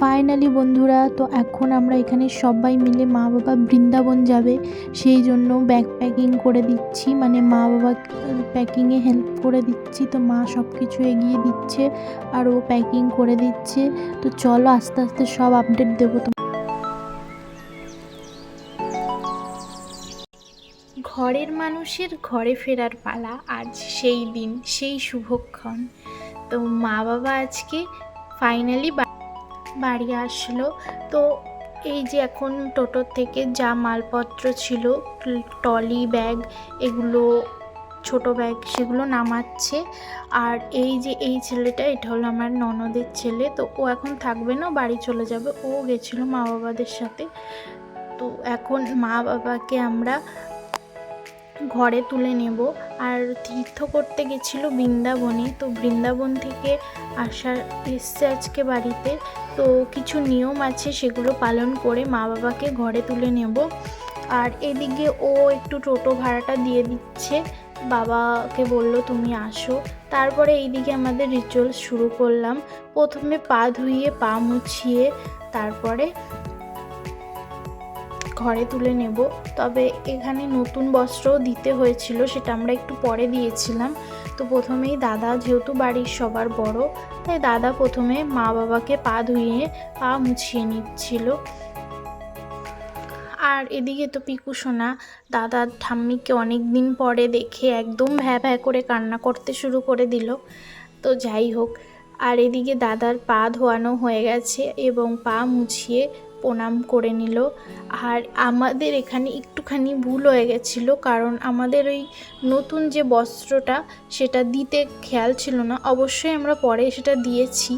Finally বন্ধুরা, তো এখন আমরা এখানে সবাই মিলে মা বাবা বৃন্দাবন যাবে। সেই জন্য ব্যাগ প্যাকিং করে দিচ্ছি। মানে মা বাবা প্যাকিংয়ে হেল্প করে দিচ্ছি। তো মা সব কিছু এগিয়ে দিচ্ছে আর ও প্যাকিং করে দিচ্ছে। তো চলো, আস্তে আস্তে সব আপডেট দেবো তো ঘরের মানুষের ঘরে ফেরার পালা আজ সেই দিন, সেই শুভক্ষণ। তো মা বাবা আজকে ফাইনালি বাড়ি আসলো। তো এই যে এখন টোটোর থেকে যা মালপত্র ছিল টলি ব্যাগ, এগুলো, ছোট ব্যাগ, সেগুলো নামাচ্ছে। আর এই যে এই ছেলেটা, এটা হলো আমার ননদের ছেলে, তো ও এখন থাকবে না বাড়ি চলে যাবে। ও গেছিল মা বাবাদের সাথে। তো এখন মা বাবাকে আমরা ঘরে তুলে নেব। আর তীর্থ করতে গেছিল বৃন্দাবনে, তো বৃন্দাবন থেকে আসার, এসছে আজকে বাড়িতে। তো কিছু নিয়ম আছে সেগুলো পালন করে মা বাবাকে ঘরে তুলে নেব। আর এদিকে ও একটু টোটো ভাড়াটা দিয়ে দিচ্ছে। বাবাকে বলল, তুমি আসো। তারপরে এইদিকে আমাদের রিচুয়াল শুরু করলাম। প্রথমে পা ধুইয়ে পা মুছিয়ে তারপরে ঘরে তুলে নেব। তবে এখানে নতুন বস্ত্রও দিতে হয়েছিল, সেটা আমরা একটু পরে দিয়েছিলাম। তো প্রথমেই দাদা যেহেতু বাড়ির সবার বড়, তাই দাদা প্রথমে মা বাবাকে পা ধুইয়ে পা মুছিয়ে নিচ্ছিল। আর এদিকে তো পিকু সোনা, দাদা ঠাম্মিকে অনেক দিন পরে দেখে একদম ভ্যা ভ্যা করে কান্না করতে শুরু করে দিল। তো যাই হোক আর এদিকে দাদার পা ধোয়ানো হয়ে গেছে এবং পা মুছিয়ে প্রণাম করে নিল। আর আমাদের এখানে একটুখানি ভুল হয়ে গেছিল, কারণ আমাদের ওই নতুন যে বস্ত্রটা, সেটা দিতে খেয়াল ছিল না। অবশ্যই আমরা পরে সেটা দিয়েছি।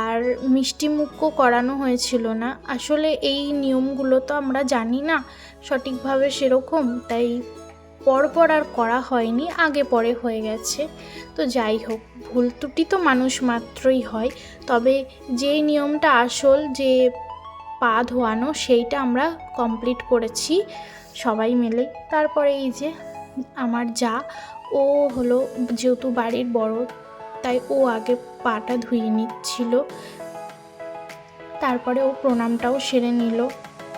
আর মিষ্টি মুখও করানো হয়েছিল না। আসলে এই নিয়মগুলো তো আমরা জানি না, সঠিকভাবে সেরকম, তাই পরপর আর করা হয়নি, আগে পরে হয়ে গেছে। তো যাই হোক, ভুল ত্রুটি তো মানুষ মাত্রই হয়। তবে যেই নিয়মটা আসল, যে পা ধোয়ানো, সেইটা আমরা কমপ্লিট করেছি সবাই মিলে। তারপরে এই যে আমার যা, ও হলো যেহেতু বাড়ির বড়, তাই ও আগে পাটা ধুয়ে নিচ্ছিল। তারপরে ও প্রণামটাও সেরে নিল।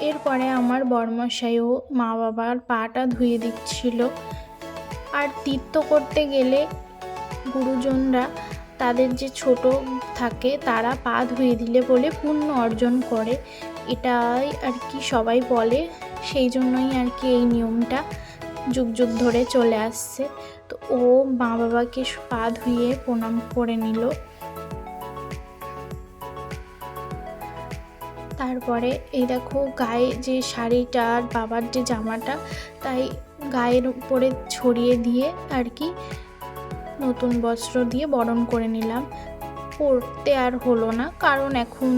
এরপরে আমার বর্মশাইও মা বাবার পাটা ধুয়ে দিচ্ছিল। আর তীর্থ করতে গেলে গুরুজনরা তাদের যে ছোট থাকে তারা পা ধুয়ে দিলে বলে পুণ্য অর্জন করে। এটাই আর কি সবাই বলে। সেই জন্যই আর কি এই নিয়মটা যুগ যুগ ধরে চলে আসছে। তো ও মা বাবাকে পা ধুয়ে প্রণাম করে নিল। তারপরে এই দেখো গায়ে যে শাড়িটা আর বাবার যে জামাটা, তাই গায়ের উপরে ছড়িয়ে দিয়ে আর কি নতুন বস্ত্র দিয়ে বরণ করে নিলাম। পরতে আর হলো না, কারণ এখন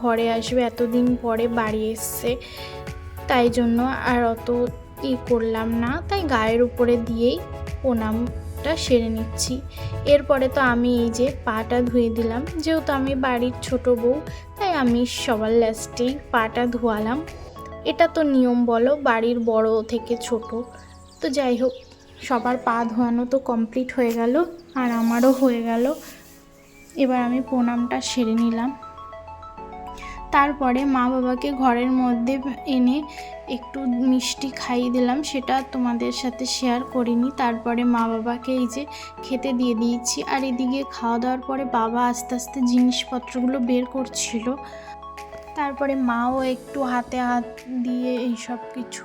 ঘরে আসবে, এতদিন পরে বাড়ি এসছে। তাই জন্য আর অত ই করলাম না, তাই গায়ের উপরে দিয়েই প্রণামটা সেরে নিচ্ছি। এরপরে তো আমি এই যে পাটা ধুয়ে দিলাম। যেহেতু আমি বাড়ির ছোট বউ, তাই আমি সবার লাস্টেই পাটা ধোয়ালাম। এটা তো নিয়ম বলো, বাড়ির বড় থেকে ছোট। তো যাই হোক, সবার পা ধোয়ানো তো কমপ্লিট হয়ে গেল, আর আমারও হয়ে গেল। এবার আমি প্রণামটা সেরে নিলাম। তারপরে মা বাবাকে ঘরের মধ্যে এনে একটু মিষ্টি খাইয়ে দিলাম, সেটা তোমাদের সাথে শেয়ার করিনি। তারপরে মা বাবাকে এই যে খেতে দিয়ে দিয়েছি, আর এদিকে খাওয়া দাওয়ার পরে বাবা আস্তে আস্তে জিনিসপত্রগুলো বের করছিল। তারপরে মাও একটু হাতে হাত দিয়ে এই সব কিছু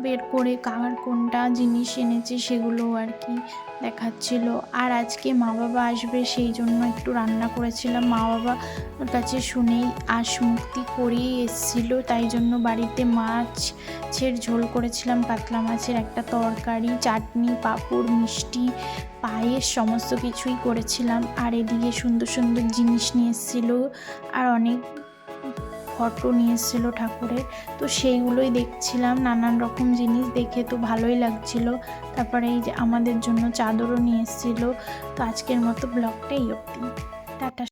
বের করে কার কোনটা জিনিস এনেছে সেগুলো আর কি দেখাচ্ছিল। আর আজকে মা বাবা আসবে সেই জন্য একটু রান্না করেছিলাম। মা বাবা কাছে শুনেই আশ মুক্তি করিয়ে এসেছিল, তাই জন্য বাড়িতে মাছের ঝোল করেছিলাম, পাতলা মাছের একটা তরকারি, চাটনি, পাঁপড়, মিষ্টি, পায়েস, সমস্ত কিছুই করেছিলাম। আর এদিকে সুন্দর সুন্দর জিনিস নিয়ে এসেছিল। আর অনেক ফটো নিয়ে এসেছিল ঠাকুরের। তো সেইগুলোই দেখছিলাম, নানান রকম জিনিস দেখে তো ভালোই লাগছিল। তারপরে এই যে আমাদের জন্য চাদরও নিয়ে এসেছিল। তো আজকের মতো ব্লগটা এই অবধি। টাটা।